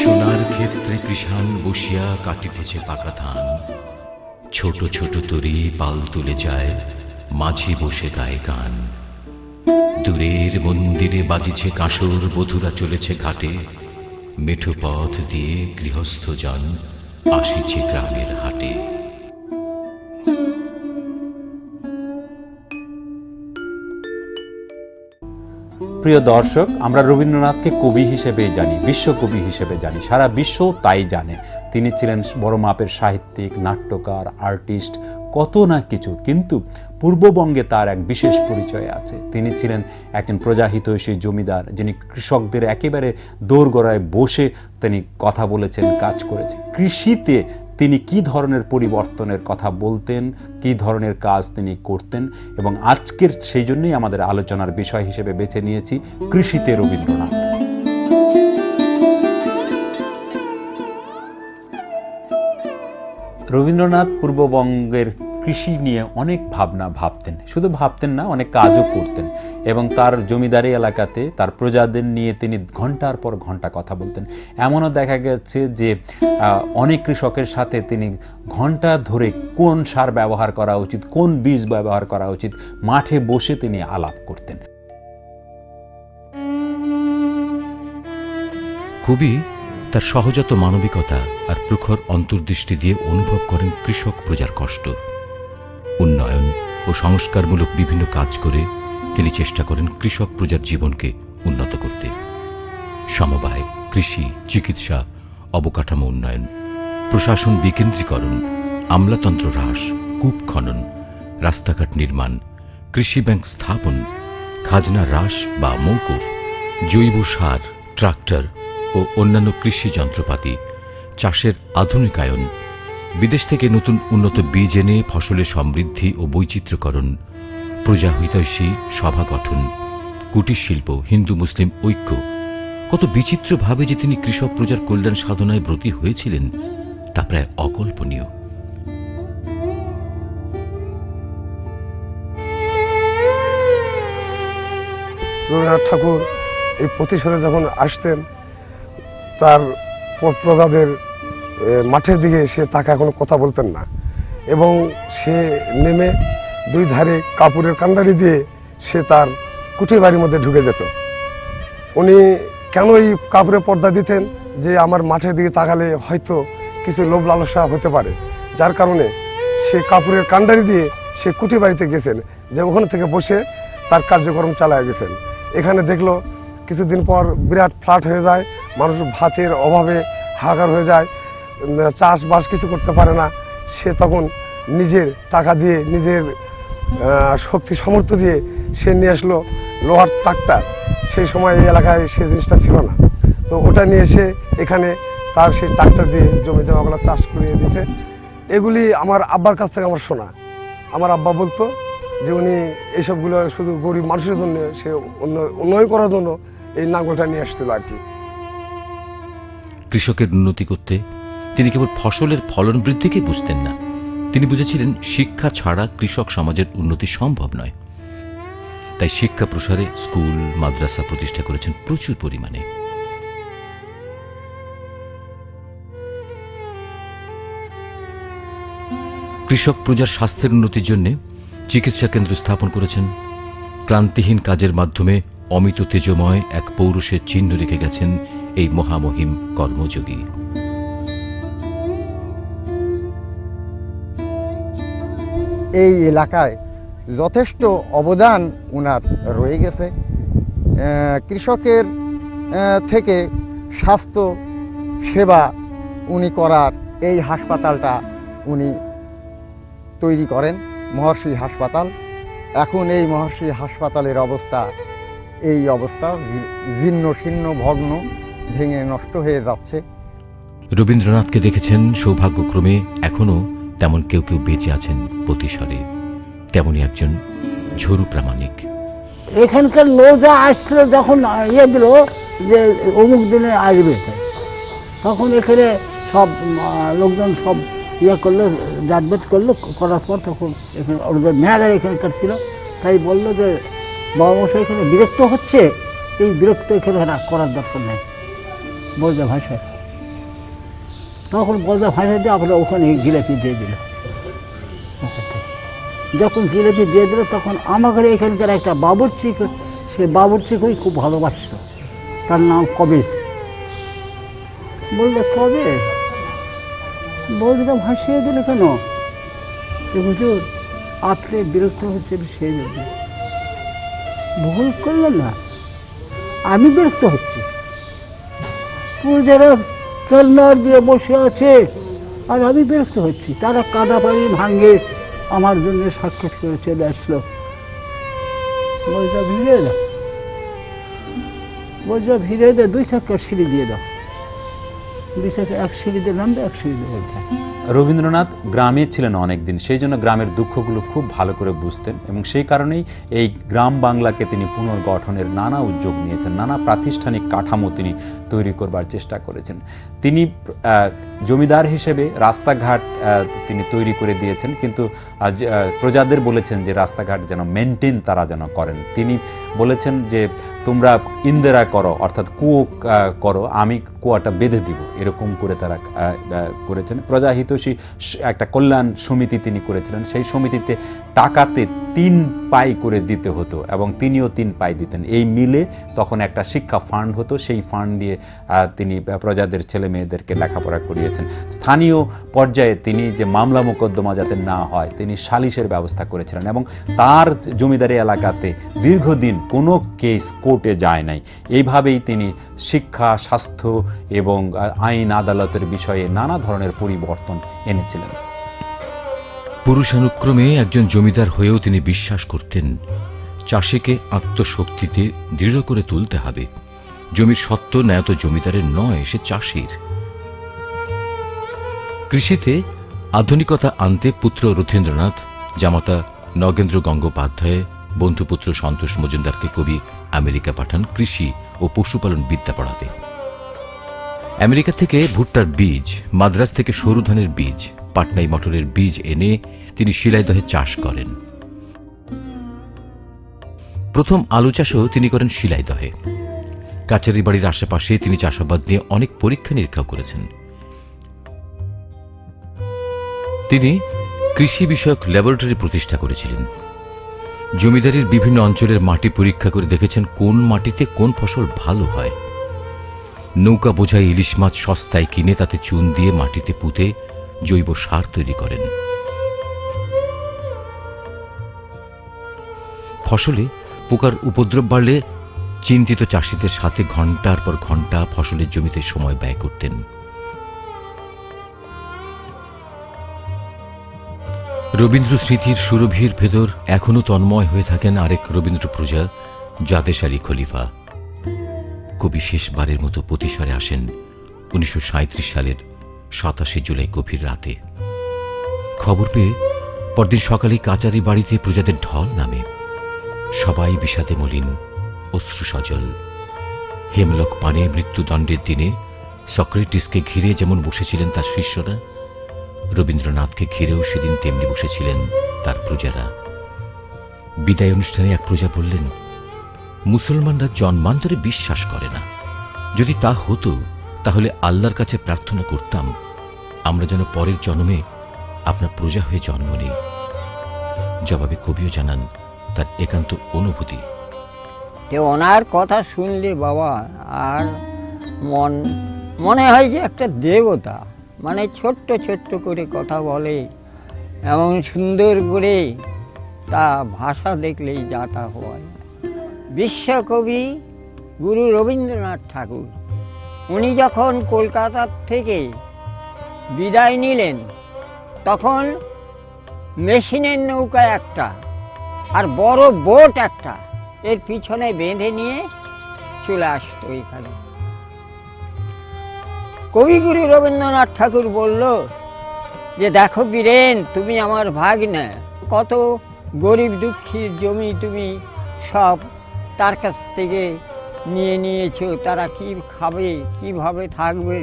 সোনার ক্ষেত্রে কৃষাণ বসিয়া কাটিতেছে পাকা ধান। ছোট ছোট তরি পাল তুলে যায়, মাঝি বসে গায়ে গান। দূরের মন্দিরে বাজিছে কাঁসর, বধুরা চলেছে ঘাটে। মেঠো পথ দিয়ে গৃহস্থ জন আসিছে গ্রামের হাটে। প্রিয় দর্শক, আমরা রবীন্দ্রনাথকে কবি হিসেবেই জানি, বিশ্বকবি হিসেবে জানি, সারা বিশ্ব তাই জানে। তিনি ছিলেন বড় মাপের সাহিত্যিক, নাট্যকার, আর্টিস্ট, কত না কিছু, কিন্তু পূর্ববঙ্গে তার এক বিশেষ পরিচয় আছে। তিনি ছিলেন একজন প্রজাহিতৈষী জমিদার, যিনি কৃষকদের একেবারে দোরগড়ায় বসে তিনি কথা বলেছেন, কাজ করেছেন। কৃষিতে তিনি কি ধরনের পরিবর্তনের কথা বলতেন, কি ধরনের কাজ তিনি করতেন এবং আজকের সেই জন্যই আমাদের আলোচনার বিষয় হিসেবে বেছে নিয়েছি কৃষিতে রবীন্দ্রনাথ। রবীন্দ্রনাথ পূর্ববঙ্গের কৃষি নিয়ে অনেক ভাবনা ভাবতেন। শুধু ভাবতেন না, অনেক কাজও করতেন এবং তার জমিদারি এলাকাতে, তার প্রজাদের নিয়ে তিনি ঘণ্টার পর ঘণ্টা কথা বলতেন। এমনও দেখা গেছে যে অনেক কৃষকের সাথে তিনি ঘণ্টা ধরে কোন সার ব্যবহার করা উচিত, কোন বীজ ব্যবহার করা উচিত, মাঠে বসে তিনি আলাপ করতেন। খুবই তার সহজাত মানবিকতা আর প্রখর অন্তর্দৃষ্টি দিয়ে অনুভব করেন কৃষক প্রজার কষ্ট। উন্নয়ন ও সংস্কারমূলক বিভিন্ন কাজ করে তিনি চেষ্টা করেন কৃষক প্রজার জীবনকে উন্নত করতে। সমবায়, কৃষি, চিকিৎসা, অবকাঠামো উন্নয়ন, প্রশাসন বিকেন্দ্রীকরণ, আমলাতন্ত্র হ্রাস, কূপ খনন, রাস্তাঘাট নির্মাণ, কৃষি ব্যাংক স্থাপন, খাজনা হ্রাস বা মৌকুফ, জৈব সার, ট্রাক্টর ও অন্যান্য কৃষি যন্ত্রপাতি, চাষের আধুনিকায়ন বিদেশ থেকে নতুন উন্নত বীজ এনে ফসলের সমৃদ্ধি ও বৈচিত্র্যকরণ প্রজাহিতৈষী সভা গঠন, কুটির শিল্প, হিন্দু মুসলিম ঐক্য। কত বিচিত্রভাবে যে তিনি কৃষক প্রজার কল্যাণ সাধনায় ব্রতী হয়েছিলেন, তা প্রায় অকল্পনীয়। রবীন্দ্রনাথ ঠাকুর এই প্রতিশোধে যখন আসতেন, তার প্রজাদের মাঠের দিকে সে তাকে কোনো কথা বলতেন না। এবং সে নেমে দুই ধারে কাপড়ের কান্ডারি দিয়ে সে তার কুঠি বাড়ির মধ্যে ঢুকে যেত। উনি কেন এই কাপড়ে পর্দা দিতেন যে আমার মাঠের দিকে তাকালে হয়তো কিছু লোভ লালসা হতে পারে। যার কারণে সে কাপড়ের কান্ডারি দিয়ে সে কুঠি বাড়িতে গেছেন, যে ওখানে থেকে বসে তার কার্যক্রম চালায় গেছেন। এখানে দেখল কিছুদিন পর বিরাট ফ্লাট হয়ে যায়, মানুষ ভাতের অভাবে হাহাকার হয়ে যায় চাষবাস কিছু করতে পারে না, সে তখন নিজের টাকা দিয়ে, নিজের শক্তি সামর্থ্য দিয়ে সে নিয়ে আসলো লোহার ট্রাক্টর। সেই সময় এই এলাকায় সে জিনিসটা ছিল না। তো ওটা নিয়ে এসে এখানে তার সেই ট্রাক্টর দিয়ে জমি জমাগুলো চাষ করিয়ে দিয়েছে এগুলি আমার আব্বার কাছ থেকে আমার শোনা। আমার আব্বা বলতো যে উনি এইসবগুলো শুধু গরিব মানুষের জন্য, সে উন্ন- উন্নয়ন করার জন্য এই নাঙ্গলটা নিয়ে আসছিল আর কি। কৃষকের উন্নতি করতে তিনি কেবল ফসলের ফলন বৃদ্ধিকে বুঝতেন না। তিনি বুঝেছিলেন, শিক্ষা ছাড়া কৃষক সমাজের উন্নতি সম্ভব নয়। তাই শিক্ষা প্রসারে স্কুল, মাদ্রাসা প্রতিষ্ঠা করেছেন প্রচুর পরিমাণে। কৃষক প্রজার স্বাস্থ্যের উন্নতির জন্য চিকিৎসা কেন্দ্র স্থাপন করেছেন। ক্লান্তিহীন কাজের মাধ্যমে অমিত তেজময় এক পৌরুষের চিহ্ন রেখে গেছেন এই মহামহিম কর্মযোগী। এই এলাকায় যথেষ্ট অবদান ওনার রয়ে গেছে। কৃষকের থেকে স্বাস্থ্য সেবা উনি করার এই হাসপাতালটা উনি তৈরি করেন, মহর্ষি হাসপাতাল। এখন এই মহর্ষি হাসপাতালের অবস্থা এই অবস্থা জীর্ণ শীর্ণ ভগ্ন ভেঙে নষ্ট হয়ে যাচ্ছে। রবীন্দ্রনাথকে দেখেছেন সৌভাগ্যক্রমে এখনও তেমন কেউ কেউ বেঁচে আছেন প্রতিস্বরে তেমনই একজন ঝরু প্রামাণিক। এখানকার লোকরা আসলে যখন ইয়ে দিল যে অমুক দিনে আসবে তখন এখানে সব লোকজন সব ইয়ে করল জাতবেদ করল, করার পর তখন এখানে ওদের মেয়াদার এখানকার ছিল। তাই বলল যে বাবা মশাই এখানে বিরক্ত হচ্ছে? এই বিরক্ত এখানে করার দরকার নেই। বোঝা ভাষায় তখন গজা ভাষা দিয়ে আপনার ওখানে জিলাপি দিয়ে দিল। যখন জিলাপি দিয়ে দিল, তখন আমাদের এখানকার একটা বাবুর্চি, সে বাবুর্চিকেই খুব ভালোবাসত। তার নাম কবির। বললে, কবে? বলতে ভাসিয়ে দিলে কেন? হুজুর, আপনি বিরক্ত হচ্ছেন সেই জন্য ভুল করলেন না, আমি বিরক্ত হচ্ছি। যারা কল্যাণ দিয়ে বসে আছে। আর আমি বিরক্ত হচ্ছি। তারা কাদা পানি ভাঙে আমার জন্য সাক্ষাৎ করে চলে আসলো। বলটা ভিড়ে দাও। বলটা ভিড়ে দে, দুই চাক্কার সিঁড়ি দিয়ে দাও। দুই চাক্কা, এক সিঁড়িতে নামবে, এক সিঁড়িতে বলটা রবীন্দ্রনাথ গ্রামে ছিলেন অনেকদিন, সেই জন্য গ্রামের দুঃখগুলো খুব ভালো করে বুঝতেন এবং সেই কারণেই এই গ্রাম বাংলাকে তিনি পুনর্গঠনের নানা উদ্যোগ নিয়েছেন, নানা প্রাতিষ্ঠানিক কাঠামো তিনি তৈরি করবার চেষ্টা করেছেন। তিনি জমিদার হিসেবে রাস্তাঘাট তিনি তৈরি করে দিয়েছেন, কিন্তু প্রজাদের বলেছেন যে রাস্তাঘাট যেন মেনটেন তারা যেন করেন। তিনি বলেছেন যে তোমরা ইন্দিরা করো, অর্থাৎ কুয়ো করো, আমি কুয়াটা বেঁধে দিব। এরকম করে তারা করেছেন। প্রজাহিতৈষী একটা কল্যাণ সমিতি তিনি করেছিলেন। সেই সমিতিতে টাকাতে তিন পাই করে দিতে হতো এবং তিনিও তিন পাই দিতেন। এই মিলে তখন একটা শিক্ষা ফান্ড হতো। সেই ফান্ড দিয়ে তিনি প্রজাদের ছেলে মেয়েদেরকে লেখাপড়া করিয়েছেন। স্থানীয় পর্যায়ে তিনি যে মামলা মোকদ্দমা যাতে না হয়, তিনি সালিশের ব্যবস্থা করেছিলেন এবং তার জমিদারি এলাকাতে দীর্ঘদিন কোনো কেস কোর্টে যায় নাই। এইভাবেই তিনি শিক্ষা, স্বাস্থ্য এবং আইন, আদালতের বিষয়ে নানা ধরনের পরিবর্তন এনেছিলেন। পুরুষানুক্রমে একজন জমিদার হয়েও তিনি বিশ্বাস করতেন, চাষিকে আত্মশক্তিতে দৃঢ় করে তুলতে হবে। জমির সত্ত্ব ন্যায়ত জমিদারের নয়, সে চাষির। কৃষিতে আধুনিকতা আনতে পুত্র রথীন্দ্রনাথ, জামাতা নগেন্দ্র গঙ্গোপাধ্যায়, বন্ধুপুত্র সন্তোষ মজুমদারকে কবি আমেরিকা পাঠান কৃষি ও পশুপালন বিদ্যা পড়াতে। আমেরিকা থেকে ভুট্টার বীজ, মাদ্রাজ থেকে সরু ধানের বীজ পাটনাই মটরের বীজ এনে তিনি শিলাইদহে চাষ করেন। প্রথম আলু চাষও তিনি করেন শিলাইদহে কাচারি বাড়ির আশেপাশে তিনি চাষাবাদ নিয়ে অনেক পরীক্ষা নিরীক্ষা করেছেন। তিনি কৃষি বিষয়ক ল্যাবরেটরি প্রতিষ্ঠা করেছিলেন। জমিদারির বিভিন্ন অঞ্চলের মাটি পরীক্ষা করে দেখেছেন কোন মাটিতে কোন ফসল ভালো হয়। নৌকা বোঝাই ইলিশ মাছ সস্তায় কিনে তাতে চুন দিয়ে মাটিতে পুঁতে জৈব সার তৈরি করেন। ফসলে পোকার উপদ্রব বাড়লে চিন্তিত চাষিদের সাথে ঘণ্টার পর ঘণ্টা ফসলের জমিতে সময় ব্যয় করতেন। রবীন্দ্র স্মৃতির সুরভির ভেতর এখনও তন্ময় হয়ে থাকেন আরেক রবীন্দ্র প্রজা জাদেশ আলী খলিফা। কবি শেষবারের মতো প্রতিসরে আসেন উনিশশো সাঁইত্রিশ সালের সাতাশে জুলাই গভীর রাতে। খবর পেয়ে পরদিন সকালে কাচারি বাড়িতে প্রজাদের ঢল নামে। সবাই বিষাদে মলিন অশ্রু সজল হেমলক পানে মৃত্যুদণ্ডের দিনে সক্রেটিসকে ঘিরে যেমন বসেছিলেন তার শিষ্যরা, রবীন্দ্রনাথকে ঘিরেও সেদিন তেমনি বসেছিলেন তার প্রজারা। বিদায় অনুষ্ঠানে এক প্রজা বললেন, মুসলমানরা জন্মান্তরে বিশ্বাস করে না। যদি তা হতো তাহলে আল্লাহর কাছে প্রার্থনা করতাম, আমরা যেন পরের জন্মে আপনার প্রজা হয়ে জন্ম নিই। জবাবে কবিও জানান, তার একান্ত অনুভূতি। ওনার কথা শুনলে বাবা, আর মন, মনে হয় যে একটা দেবতা মানে ছোট্ট ছোট্ট করে কথা বলে, এবং সুন্দর করে তা ভাষা দেখলেই যা তা হয়। বিশ্বকবি গুরু রবীন্দ্রনাথ ঠাকুর উনি যখন কলকাতার থেকে বিদায় নিলেন, তখন মেশিনের নৌকা একটা আর বড় বোট একটা এর পিছনে বেঁধে নিয়ে চলে আসতো এখানে। কবিগুরু রবীন্দ্রনাথ ঠাকুর বলল, যে দেখো বীরেন, তুমি আমার ভাগ্নে, কত গরিব দুঃখীর জমি তুমি সব তার কাছ থেকে নিয়ে নিয়েছো, তারা কি খাবে, কীভাবে থাকবে,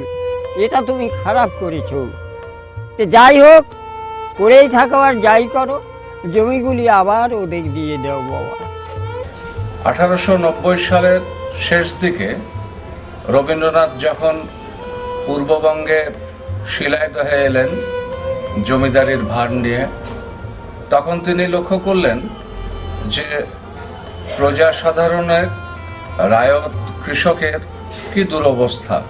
এটা তুমি খারাপ করেছ। তো যাই হোক, করেই থাকো আর যাই করো, জমিগুলি আবার ওদের দিয়ে দাও বাবা। আঠারোশো নব্বই সালের শেষ দিকে রবীন্দ্রনাথ যখন পূর্ববঙ্গের শিলাইদহে এলেন, জমিদারির ভার নিয়ে, তখন তিনি লক্ষ্য করলেন যে প্রজা সাধারণের রায়ত কৃষকের কি দুরবস্থা?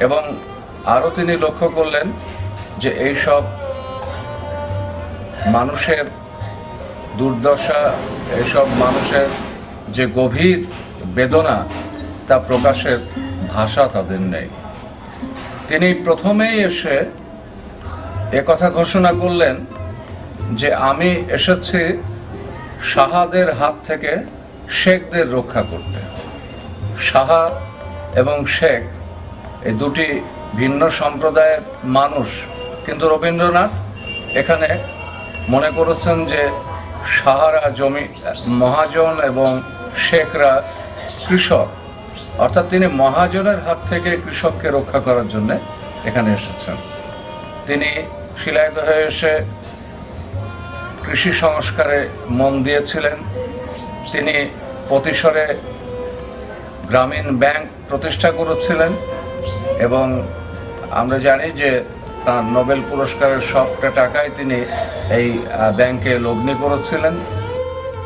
এবং আরও তিনি লক্ষ্য করলেন যে এইসব মানুষের দুর্দশা এসব মানুষের যে গভীর বেদনা, তা প্রকাশের ভাষা তাদের নেই। তিনি প্রথমেই এসে কথা ঘোষণা করলেন যে, আমি এসেছি সাহাদের হাত থেকে শেখদের রক্ষা করতে সাহা এবং শেখ এই দুটি ভিন্ন সম্প্রদায়ের মানুষ। কিন্তু রবীন্দ্রনাথ এখানে মনে করেছেন যে সাহারা জমি, মহাজন এবং শেখরা কৃষক। অর্থাৎ তিনি মহাজনের হাত থেকে কৃষককে রক্ষা করার জন্য এখানে এসেছেন। তিনি শিলাইদহে এসে কৃষি সংস্কারে মন দিয়েছিলেন। তিনি প্রতিসরে গ্রামীণ ব্যাংক প্রতিষ্ঠা করেছিলেন এবং আমরা জানি যে তার নোবেল পুরস্কারের সবটা টাকায় তিনি এই ব্যাংকে লগ্নি করেছিলেন।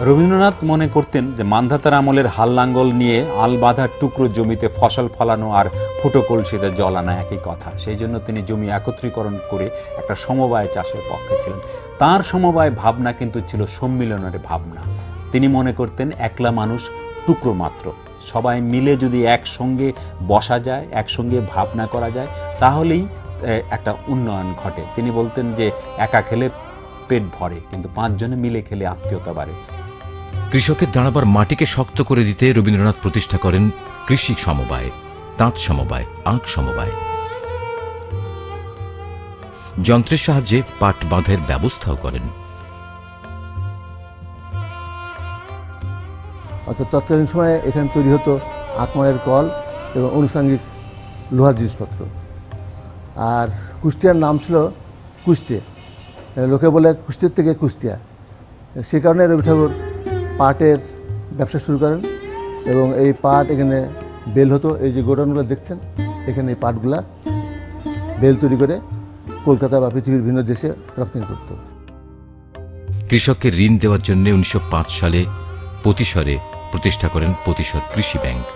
রবীন্দ্রনাথ মনে করতেন যে মান্ধাতার আমলের হাল লাঙ্গল নিয়ে আল বাঁধার টুকরো জমিতে ফসল ফলানো আর ফুটো কলসিতে জল আনা একই কথা। সেই জন্য তিনি জমি একত্রীকরণ করে একটা সমবায় চাষের পক্ষে ছিলেন। তার সমবায় ভাবনা কিন্তু ছিল সম্মিলনের ভাবনা। তিনি মনে করতেন একলা মানুষ টুকরো মাত্র। সবাই মিলে যদি একসঙ্গে বসা যায়, একসঙ্গে ভাবনা করা যায়, তাহলেই একটা উন্নয়ন ঘটে। তিনি বলতেন যে, একা খেলে পেট ভরে, কিন্তু পাঁচজনে মিলে খেলে আত্মীয়তা বাড়ে। কৃষকের দাঁড়াবার মাটিকে শক্ত করে দিতে রবীন্দ্রনাথ প্রতিষ্ঠা করেন কৃষি সমবায়, তাঁত সমবায় আঁক সমবায়। যন্ত্রের সাহায্যে পাট বাঁধের ব্যবস্থাও করেন। অর্থাৎ তৎকালীন সময়ে এখানে তৈরি হতো আত্মারের কল এবং আনুষঙ্গিক লোহার জিনিসপত্র। আর কুষ্টিয়ার নাম ছিল কুষ্টিয়া। লোকে বলে কুষ্টিয়ার থেকে কুষ্টিয়া। সে কারণে রবি ঠাকুর পাটের ব্যবসা শুরু করেন এবং এই পাট এখানে বেল হতো। এই যে গোডাউনগুলো দেখছেন, এখানে এই পাটগুলা বেল তৈরি করে কলকাতা বা পৃথিবীর বিভিন্ন দেশে রপ্তানি করতো। কৃষককে ঋণ দেওয়ার জন্য উনিশশো পাঁচ সালে প্রতিসরে প্রতিষ্ঠা করেন প্রতিসর কৃষি ব্যাংক।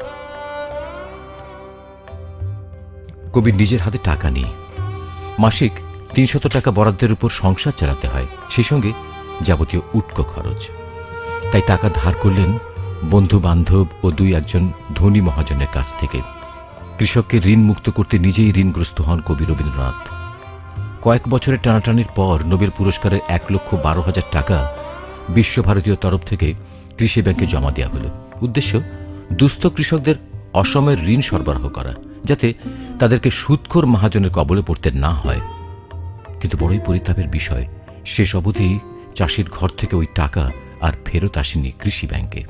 কবির নিজের হাতে টাকা নেই মাসিক তিনশত টাকা বরাদ্দের উপর সংসার চালাতে হয়, সেই সঙ্গে যাবতীয় উটকো খরচ। তাই টাকা ধার করলেন বন্ধু বান্ধব ও দুই একজন ধনী মহাজনের কাছ থেকে। কৃষককে ঋণ মুক্ত করতে নিজেই ঋণগ্রস্ত হন কবি রবীন্দ্রনাথ। কয়েক বছরের টানাটানির পর নোবেল পুরস্কারের এক লক্ষ বারো হাজার টাকা বিশ্বভারতীয় তরফ থেকে কৃষি ব্যাংকে জমা দেওয়া হলো। উদ্দেশ্য, দুস্থ কৃষকদের অসময়ের ঋণ সরবরাহ করা, যাতে তাদেরকে সুদখোর মহাজনের কবলে পড়তে না হয়। কিন্তু বড়ই পরিতাপের বিষয়, শেষ অবধি চাষির ঘর থেকে ওই টাকা আর ফেরত আসেনি কৃষি ব্যাংকে।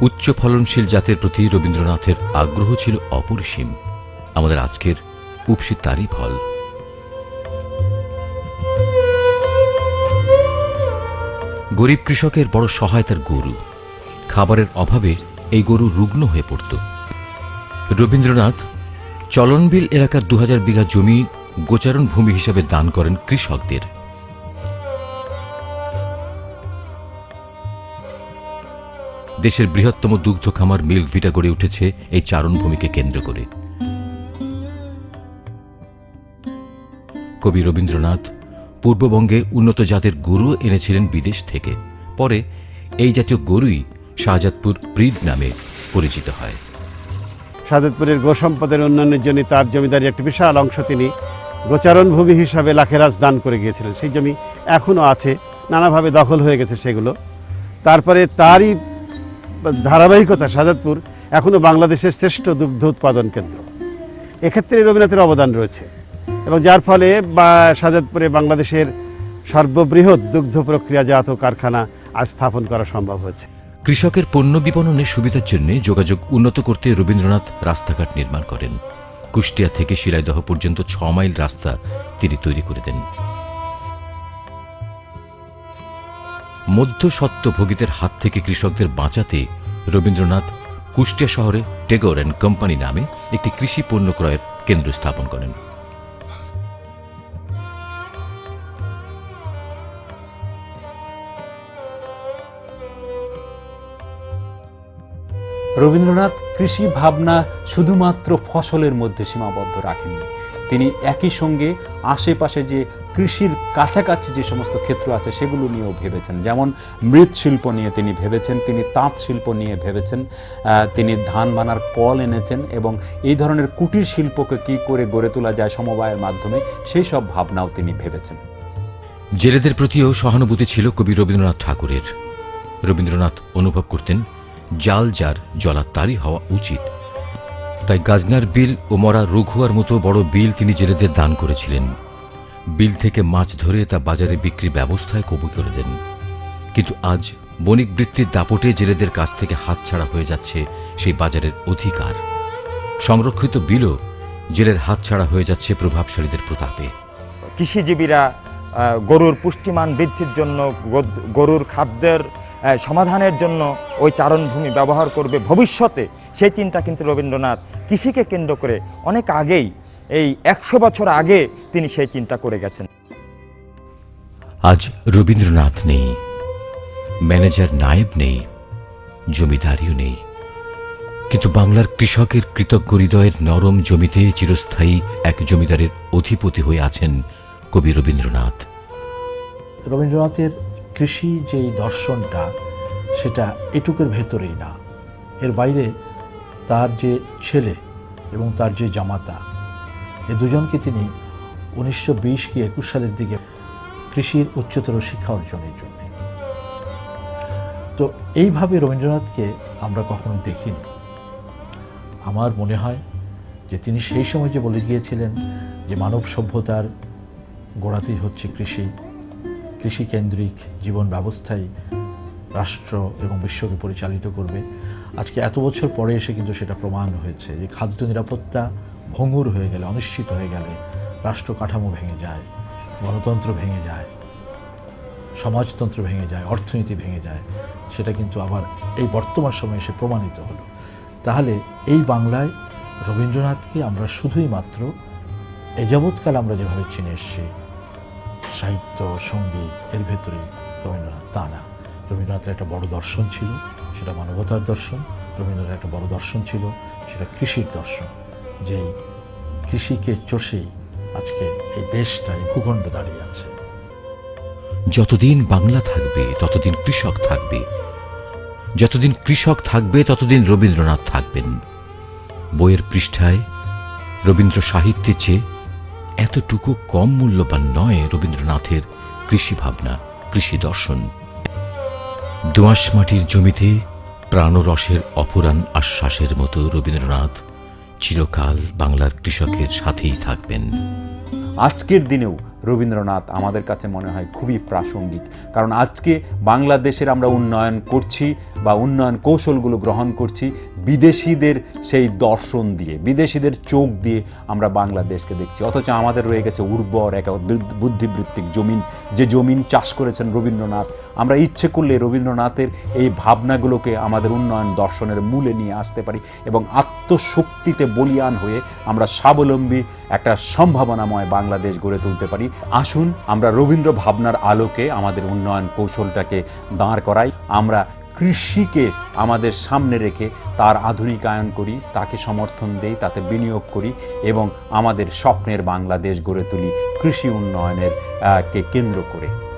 উচ্চ ফলনশীল জাতের প্রতি রবীন্দ্রনাথের আগ্রহ ছিল অপরিসীম। আমাদের আজকের উপসি তারই ফল। গরিব কৃষকের বড় সহায়তার গরু। খাবারের অভাবে এই গরু রুগ্ন হয়ে পড়ত। রবীন্দ্রনাথ চলনবিল এলাকার দু হাজার বিঘা জমি গোচারণ ভূমি হিসাবে দান করেন কৃষকদের। দেশের বৃহত্তম দুগ্ধ খামার মিল্ক ভিটা গড়ে উঠেছে এই চারণভূমিকে কেন্দ্র করে। কবি রবীন্দ্রনাথ পূর্ববঙ্গে উন্নত জাতের গরু এনেছিলেন বিদেশ থেকে। পরে এই জাতীয় গরুই শাহজাদপুর ব্রিড নামে পরিচিত হয়। শাহজাদপুরের গো সম্পদের উন্নয়নের জন্য তার জমিদারি একটি বিশাল অংশ তিনি গোচারণ ভূমি হিসাবে লাখেরাজ দান করে গিয়েছিলেন। সেই জমি এখনও আছে, নানাভাবে দখল হয়ে গেছে সেগুলো। তারপরে তারই ধারাবাহিকতা শাহজাদপুর এখনও বাংলাদেশের শ্রেষ্ঠ দুগ্ধ উৎপাদন কেন্দ্র। এক্ষেত্রে রবীন্দ্রনাথের অবদান রয়েছে। এবং যার ফলে বা সাজাদপুরে বাংলাদেশের সর্ববৃহৎ দুগ্ধ প্রক্রিয়াজাত কারখানা আজ স্থাপন করা সম্ভব হয়েছে। কৃষকের পণ্য বিপণনের সুবিধার জন্য যোগাযোগ উন্নত করতে রবীন্দ্রনাথ রাস্তাঘাট নির্মাণ করেন। কুষ্টিয়া থেকে শিলাইদহ পর্যন্ত ছ মাইল রাস্তা তিনি তৈরি করে দেন। মধ্যস্বত্বভোগীদের হাত থেকে কৃষকদের বাঁচাতে রবীন্দ্রনাথ কুষ্টিয়া শহরে টেগর অ্যান্ড কোম্পানি নামে একটি কৃষি পণ্য ক্রয়ের কেন্দ্র স্থাপন করেন। রবীন্দ্রনাথ কৃষি ভাবনা শুধুমাত্র ফসলের মধ্যে সীমাবদ্ধ রাখেননি। তিনি একই সঙ্গে আশেপাশে যে কৃষির কাছাকাছি যে সমস্ত ক্ষেত্র আছে সেগুলো নিয়েও ভেবেছেন। যেমন মৃৎশিল্প নিয়ে তিনি ভেবেছেন, তিনি তাঁত শিল্প নিয়ে ভেবেছেন তিনি ধান বানার কল এনেছেন এবং এই ধরনের কুটির শিল্পকে কি করে গড়ে তোলা যায় সমবায়ের মাধ্যমে, সেই সব ভাবনাও তিনি ভেবেছেন। জেলেদের প্রতিও সহানুভূতি ছিল কবি রবীন্দ্রনাথ ঠাকুরের। রবীন্দ্রনাথ অনুভব করতেন জাল যার জলা তারই হওয়া উচিত। তাই গাজনার বিল ও মরা রঘুয়ার মতো বড় বিল তিনি জেলেদের দান করেছিলেন। বিল থেকে মাছ ধরে তা বাজারে বিক্রির ব্যবস্থায় কবু করে দেন। কিন্তু আজ বণিক বৃত্তির দাপটে জেলেদের কাছ থেকে হাতছাড়া হয়ে যাচ্ছে সেই বাজারের অধিকার। সংরক্ষিত বিলও জেলের হাতছাড়া হয়ে যাচ্ছে প্রভাবশালীদের প্রতাপে। কৃষিজীবীরা গরুর পুষ্টিমান বৃদ্ধির জন্য গরুর খাদ্যের সমাধানের জন্য ওই চারণভূমি ব্যবহার করবে ভবিষ্যতে সেই চিন্তা কিন্তু রবীন্দ্রনাথ কৃষিকে কেন্দ্র করে অনেক আগেই এই একশো বছর আগে তিনি সেই চিন্তা করে গেছেন। আজ রবীন্দ্রনাথ নেই ম্যানেজার নায়েব নেই জমিদারিও নেই। কিন্তু বাংলার কৃষকের কৃতজ্ঞ হৃদয়ের নরম জমিতে চিরস্থায়ী এক জমিদারের অধিপতি হয়ে আছেন কবি রবীন্দ্রনাথ। রবীন্দ্রনাথের কৃষি যেই দর্শনটা, সেটা এটুকের ভেতরেই না। এর বাইরে তার যে ছেলে এবং তার যে জামাতা, এ দুজনকে তিনি উনিশশো বিশ কি একুশ সালের দিকে কৃষির উচ্চতর শিক্ষা অর্জনের জন্য। তো এইভাবে রবীন্দ্রনাথকে আমরা কখনো দেখিনি। আমার মনে হয় যে তিনি সেই সময় যে বলে গিয়েছিলেন যে মানব সভ্যতার গোড়াতেই হচ্ছে কৃষি কৃষিকেন্দ্রিক জীবন ব্যবস্থাই রাষ্ট্র এবং বিশ্বকে পরিচালিত করবে। আজকে এত বছর পরে এসে কিন্তু সেটা প্রমাণ হয়েছে যে খাদ্য নিরাপত্তা ভঙ্গুর হয়ে গেলে, অনিশ্চিত হয়ে গেলে রাষ্ট্র কাঠামো ভেঙে যায়, গণতন্ত্র ভেঙে যায়, সমাজতন্ত্র ভেঙে যায়, অর্থনীতি ভেঙে যায়। সেটা কিন্তু আবার এই বর্তমান সময়ে এসে প্রমাণিত হলো। তাহলে এই বাংলায় রবীন্দ্রনাথকে আমরা শুধুই মাত্র এ যাবৎকাল আমরা যেভাবে চিনে এসছি সাহিত্য, সংগীত, এর ভেতরে রবীন্দ্রনাথ তা না। রবীন্দ্রনাথের একটা বড় দর্শন ছিল, সেটা মানবতার দর্শন। রবীন্দ্রনাথের একটা বড় দর্শন ছিল, সেটা কৃষির দর্শন। যেই কৃষিকে চষেই আজকে এই দেশটা, এই ভূখণ্ড দাঁড়িয়ে আছে। যতদিন বাংলা থাকবে, ততদিন কৃষক থাকবে। যতদিন কৃষক থাকবে, ততদিন রবীন্দ্রনাথ থাকবেন। বইয়ের পৃষ্ঠায় রবীন্দ্র সাহিত্যের চেয়ে এতটুকু কম মূল্যবান নয় রবীন্দ্রনাথের কৃষি ভাবনা কৃষি দর্শন। দোঁয়াশ মাটির জমিতে প্রাণরসের অপরাণ আশ্বাসের মতো রবীন্দ্রনাথ চিরকাল বাংলার কৃষকের সাথেই থাকবেন। আজকের দিনেও রবীন্দ্রনাথ আমাদের কাছে মনে হয় খুবই প্রাসঙ্গিক। কারণ আজকে বাংলাদেশের আমরা উন্নয়ন করছি বা উন্নয়ন কৌশলগুলো গ্রহণ করছি বিদেশিদের সেই দর্শন দিয়ে, বিদেশিদের চোখ দিয়ে আমরা বাংলাদেশকে দেখছি। অথচ আমাদের রয়ে গেছে উর্বর এক বুদ্ধিবৃত্তিক জমিন। যে জমিন চাষ করেছেন রবীন্দ্রনাথ, আমরা ইচ্ছে করলে রবীন্দ্রনাথের এই ভাবনাগুলোকে আমাদের উন্নয়ন দর্শনের মূলে নিয়ে আসতে পারি এবং আত্মশক্তিতে বলিয়ান হয়ে আমরা স্বাবলম্বী একটা সম্ভাবনাময় বাংলাদেশ গড়ে তুলতে পারি। আসুন, আমরা রবীন্দ্র ভাবনার আলোকে আমাদের উন্নয়ন কৌশলটাকে দাঁড় করাই। আমরা কৃষিকে আমাদের সামনে রেখে তার আধুনিকায়ন করি, তাকে সমর্থন দেই, তাতে বিনিয়োগ করি এবং আমাদের স্বপ্নের বাংলাদেশ গড়ে তুলি কৃষি উন্নয়নের কে কেন্দ্র করে।